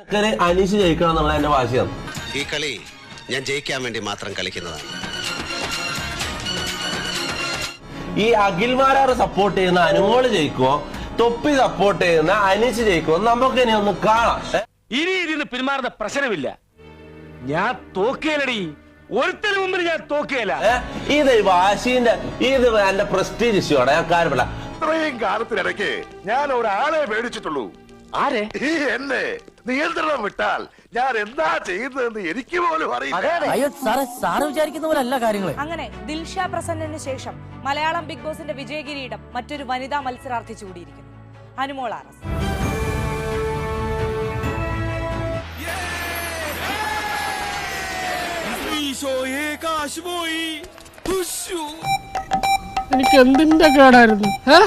അനീഷ് ജയിക്കണം എന്നുള്ള എന്റെ വാശിയാണ് ഈ കളി ഞാൻ ജയിക്കാൻ വേണ്ടി മാത്രം കളിക്കുന്നതാണ്. ഈ അഖിൽമാരാറ് സപ്പോർട്ട് ചെയ്യുന്ന അനുമോൾ ജയിക്കുമോ തൊപ്പി സപ്പോർട്ട് ചെയ്യുന്ന അനീഷ് ജയിക്കുമോ നമുക്ക് ഇനി ഒന്ന് കാണാം? ഇനി ഇതിന് പിന്മാറുന്ന പ്രശ്നമില്ല. ഞാൻ തോക്കേലടി. ഒരുത്തിന് മുമ്പിൽ ഞാൻ തോക്കേല. ഇത് വാശിന്റെ ഇത് എന്റെ പ്രസ്റ്റീജ് ഇഷ്യൂ ആണ്. ഞാൻ കാര്യമില്ല ഇത്രയും കാലത്തിനിടയ്ക്ക് ഞാൻ ഒരാളെ മേടിച്ചിട്ടുള്ളൂ. ആരെ? ഈ എന്നെ നിയന്ത്രണം വിട്ടാൽ ഞാൻ എന്താ ചെയ്യുന്നതെന്ന് എനിക്ക് പോലും അറിയില്ല. പോലെ അല്ല കാര്യങ്ങൾ അങ്ങനെ ദിൽഷ പ്രസന്നന് ശേഷം മലയാളം ബിഗ് ബോസിന്റെ വിജയ കിരീടം മറ്റൊരു വനിതാ മത്സരാർത്ഥി ചൂടിയിരിക്കുന്നു അനുമോൾ ആർ എസ്. എനിക്ക് എന്തിന്റെ കേടായിരുന്നു? ഏ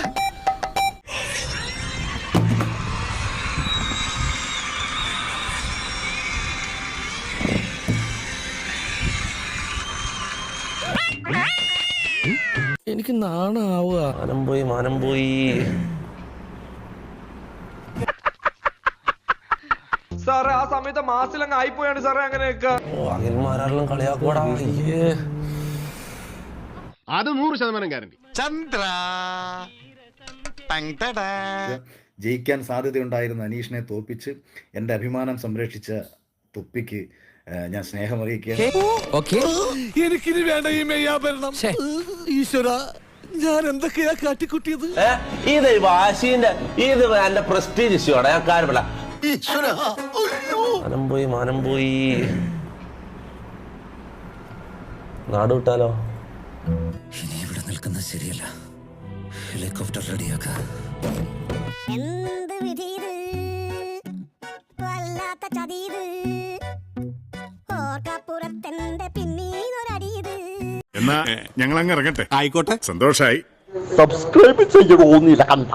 എനിക്ക് നാണാവുക. മാനം പോയി മാനം പോയി. സാറേ ആ സമയത്ത് മാസിലങ്ങ് ആയിപ്പോയാണ് സാറേ അങ്ങനെയൊക്കെ. ഓ അഖിൽമാരെല്ലാം കളിയാക്കൂടാ അയ്യേ. അത് നൂറ് ശതമാനം ഗ്യാരണ്ടി ജയിക്കാൻ സാധ്യതയുണ്ടായിരുന്ന അനീഷിനെ തോപ്പിച്ച് എന്റെ അഭിമാനം സംരക്ഷിച്ച തൊപ്പിക്ക് ഞാൻ സ്നേഹമറിയിക്കുക ഓക്കെ. എനിക്കിനി വേണ്ട ഈ മെയ്യാഭരണം ഈശ്വര ഞാൻ എന്തൊക്കെയാ കാട്ടിക്കുട്ടിയത്? ഇത് ഈ വാശിന്റെ ഇത് എന്റെ പ്രസ്റ്റീജ് ഇഷ്യൂ ആണ്. ഞാൻ കാര്യമില്ല മാനം പോയി മാനം പോയി. നാട് വിട്ടാലോ? ഇനി ഇവിടെ നിൽക്കുന്നത് ശരിയല്ല. ഹെലികോപ്റ്റർ റെഡിയാക്ക. എന്ത് വിധീത്? വല്ലാത്ത ചതീത്. പിന്നീന്നൊരടിയത് എന്നാ ഞങ്ങൾ അങ്ങ് ഇറങ്ങട്ടെ. ആയിക്കോട്ടെ. സന്തോഷായി. സബ്സ്ക്രൈബ് ചെയ്യണോന്നില്ല കണ്ട.